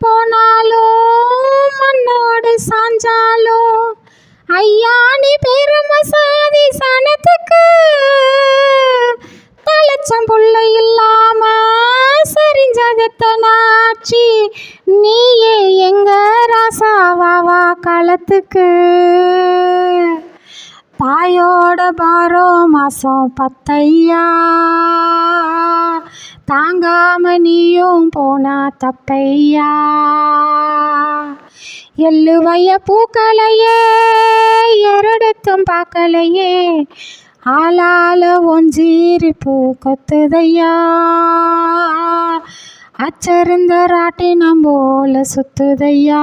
போனாலோ மண்ணோடு சாஞ்சாலோ? ஐயா நீ பெருமை சாதி சனத்துக்கு தலைச்சம் புள்ள இல்லாம சரிஞ்சதத்தனாச்சி நீயே எங்க ராசாவாவா களத்துக்கு? தாயோட பாரோ மாசம் பத்தையா? தாங்காம நீயும் போனா தப்பையா? எள்ளுவைய பூக்களையே எருடத்தும் பார்க்கலையே ஆளால ஒஞ்சீரிப்பு கொத்துதையா? அச்சருந்த ராட்டினம் போல சுத்துதையா?